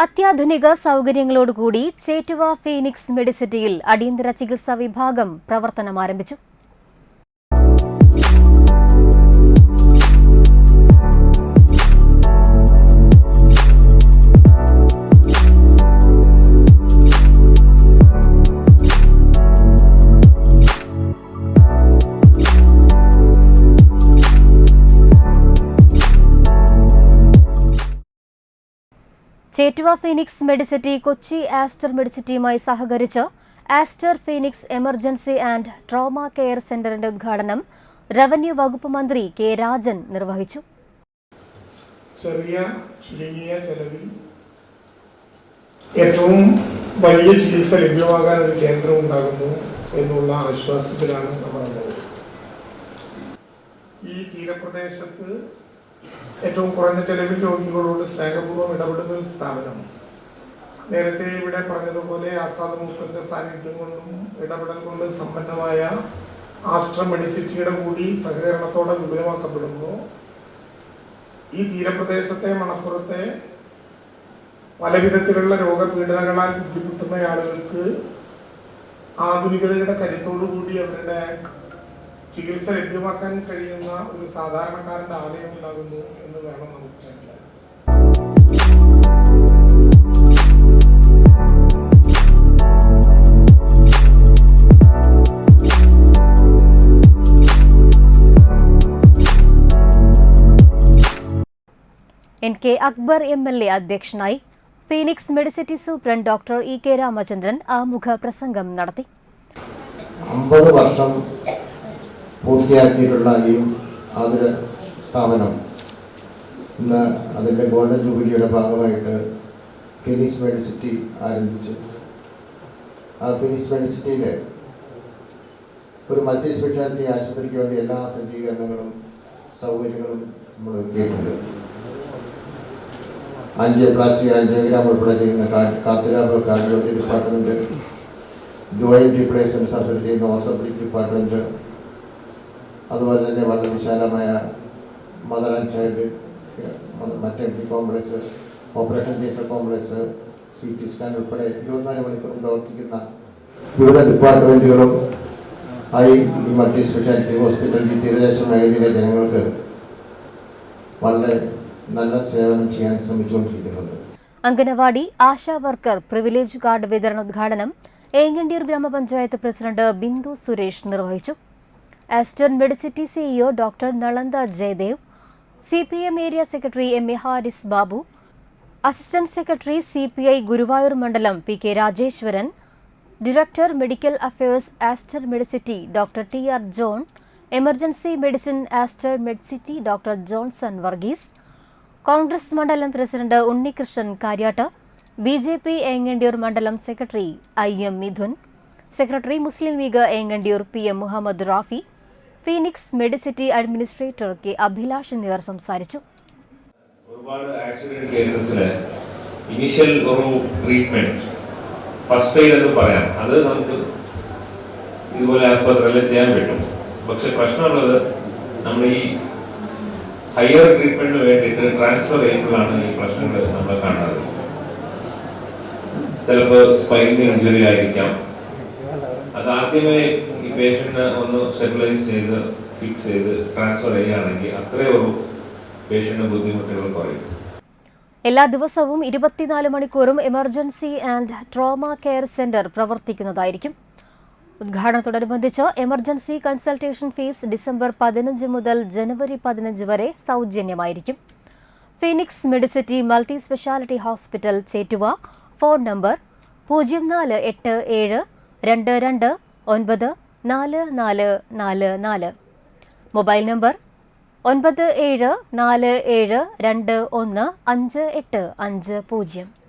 അത്യാധുനിക സൗകര്യങ്ങളോടുകൂടി ചേറ്റുവ ഫീനിക്സ് മെഡിസിറ്റിയിൽ അടിയന്തര ചികിത്സാ വിഭാഗം പ്രവർത്തനം ആരംഭിച്ചു Chettuva Phoenix medicity Kochi Aster മെഡിസിറ്റിയുമായി സഹകരിച്ച് Aster Phoenix emergency and trauma care സെന്ററിന്റെ ഉദ്ഘാടനം റവന്യൂ വകുപ്പ് മന്ത്രി കെ രാജൻ നിർവഹിച്ചു. ചെറിയ ചുരുങ്ങിയ ചെലവിൽ ഏറ്റവും വലിയ ചികിത്സ ലഭ്യമാകാൻ ഒരു കേന്ദ്രം ഉണ്ടാകുന്നു എന്നുള്ള ആശ്വാസത്തിലാണ് നമ്മളെല്ലാവരും. ഈ തീരപ്രദേശത്ത് ഏറ്റവും കുറഞ്ഞ ചെലവിൽ രോഗികളോട് സ്നേഹപൂർവം ഇടപെടുന്ന ഒരു സ്ഥാപനം നേരത്തെ ഇവിടെ പറഞ്ഞതുപോലെ ആസാദ് മൂപ്പന്റെ സാന്നിധ്യം കൊണ്ടും ഇടപെടൽ കൊണ്ട് സമ്പന്നമായ ആസ്ട്ര മെഡിസിറ്റിയുടെ കൂടി സഹകരണത്തോടെ വിപുലമാക്കപ്പെടുമ്പോൾ ഈ തീരപ്രദേശത്തെ മണപ്പുറത്തെ പലവിധത്തിലുള്ള രോഗപീഡനങ്ങളാൽ ബുദ്ധിമുട്ടുന്ന ആളുകൾക്ക് ആധുനികതയുടെ കരുത്തോടു കൂടി അവരുടെ ചികിത്സ ലഭ്യമാക്കാൻ കഴിയുന്ന ഒരു സാധാരണക്കാരന്റെ ആലയം ഉണ്ടാകുന്നു എന്ന് വേണം നമുക്ക് N K Akbar M L A അധ്യക്ഷനായി Phoenix medicity superintendent doctor E K Ramachandran ആമുഖ പ്രസംഗം നടത്തി. അമ്പത് വർഷം പൂർത്തിയാക്കിയിട്ടുള്ള ഈ ആതുര സ്ഥാപനം. ഇന്ന് അതിന്റെ ഗോൾഡൻ ജൂബിലിയുടെ ഭാഗമായിട്ട് ഫിനിക്സ് മെഡിസിറ്റി ആരംഭിച്ചു. ആ ഫിനിക്സ് മെഡിസിറ്റിയിലെ ഒരു മൾട്ടി സ്പെഷ്യാലിറ്റി ആശുപത്രിക്ക് വേണ്ടി എല്ലാ സജ്ജീകരണങ്ങളും സൗകര്യങ്ങളും നമ്മൾ ഒരുക്കിയിട്ടുണ്ട്. അഞ്ച് പ്ലാസ്റ്റിക് ആൻജിയോഗ്രാം ഉൾപ്പെടെ ചെയ്യുന്ന cath lab cardiology department joint replacement surgery ചെയ്യുന്ന ഓർത്തോപെഡിക് ഡിപ്പാർട്ട്മെന്റ് അതുപോലെ തന്നെ വളരെ വിശാലമായ മദർ ആൻഡ് ചൈൽഡ് മറ്റേ complex operation theatre complex C T scan ഉൾപ്പെടെ ഇരുപത്തിനാല് മണിക്കൂർ പ്രവർത്തിക്കുന്ന വിവിധ ഡിപ്പാർട്ട്മെന്റുകളും ആയി ഈ മൾട്ടി സ്പെഷ്യാലിറ്റി ഹോസ്പിറ്റൽ ഈ തീരദേശ മേഖലയിലെ ജനങ്ങൾക്ക് വളരെ നല്ല സേവനം ചെയ്യാൻ ശ്രമിച്ചുകൊണ്ടിരിക്കുന്നുണ്ട്. Anganwadi Asha worker privilege card വിതരണോദ്ഘാടനം ഏങ്ങണ്ടിയൂർ ഗ്രാമപഞ്ചായത്ത് പ്രസിഡന്റ് ബിന്ദു സുരേഷ് നിർവഹിച്ചു. Aster Medicity CEO doctor Nalanda Jayadev C P M area secretary M A Haris Babu assistant secretary C P I Guruvayur മണ്ഡലം P K Rajeswaran director medical affairs Aster Medicity doctor T R John emergency medicine Aster Medicity doctor Johnson Varghese Congress മണ്ഡലം president Unnikrishnan Kariyat B J P Engandiyur മണ്ഡലം secretary I M Mithun secretary Muslim League Engandiyur P M Muhammad Rafi Phoenix Medicity administrator K Abhilash എന്നിവർ സംസാരിച്ചു. ഒരുപാട് accident കേസസിൽ initial ഒരു treatment first aid എന്ന് പറയാം. അത് നമുക്ക് ഇതുപോലെ ആസ്പത്രിയിൽ ചെയ്യാൻ പറ്റും. പക്ഷെ പ്രശ്നമുള്ളത് നമ്മൾ ഈ ഹയർ ട്രീറ്റ്മെന്റിന് വേണ്ടിയിട്ട് ട്രാൻസ്ഫർ ചെയ്യുമ്പോഴാണ് ഈ പ്രശ്നങ്ങൾ നമ്മൾ കാണുന്നത്. ചിലപ്പോൾ സ്പൈനിന് ഇഞ്ചുറി ആയിരിക്കാം. അത് ആദ്യമേ ഈ പേഷ്യന്റിനെ ഒന്ന് സ്റ്റെബിലൈസ് ചെയ്ത് ഫിക്സ് ചെയ്ത് ട്രാൻസ്ഫർ ചെയ്യുകയാണെങ്കിൽ അത്രയും ഉള്ളൂ പേഷ്യന്റ് ബുദ്ധിമുട്ടുകൾ കുറയും. എല്ലാ ദിവസവും ഇരുപത്തിനാല് മണിക്കൂറും emergency and trauma care centre പ്രവർത്തിക്കുന്നതായിരിക്കും. ഉദ്ഘാടനത്തോടനുബന്ധിച്ച് എമർജൻസി കൺസൾട്ടേഷൻ ഫീസ് ഡിസംബർ പതിനഞ്ച് മുതൽ ജനുവരി പതിനഞ്ച് വരെ സൗജന്യമായിരിക്കും. Phoenix medicity multi speciality hospital Chettuva phone number പൂജ്യം നാല് എട്ട് ഏഴ് രണ്ട് രണ്ട് ഒൻപത് നാല് നാല് നാല് നാല്. മൊബൈൽ നമ്പർ ഒൻപത് ഏഴ് നാല് ഏഴ് രണ്ട് ഒന്ന് അഞ്ച് എട്ട് അഞ്ച് പൂജ്യം.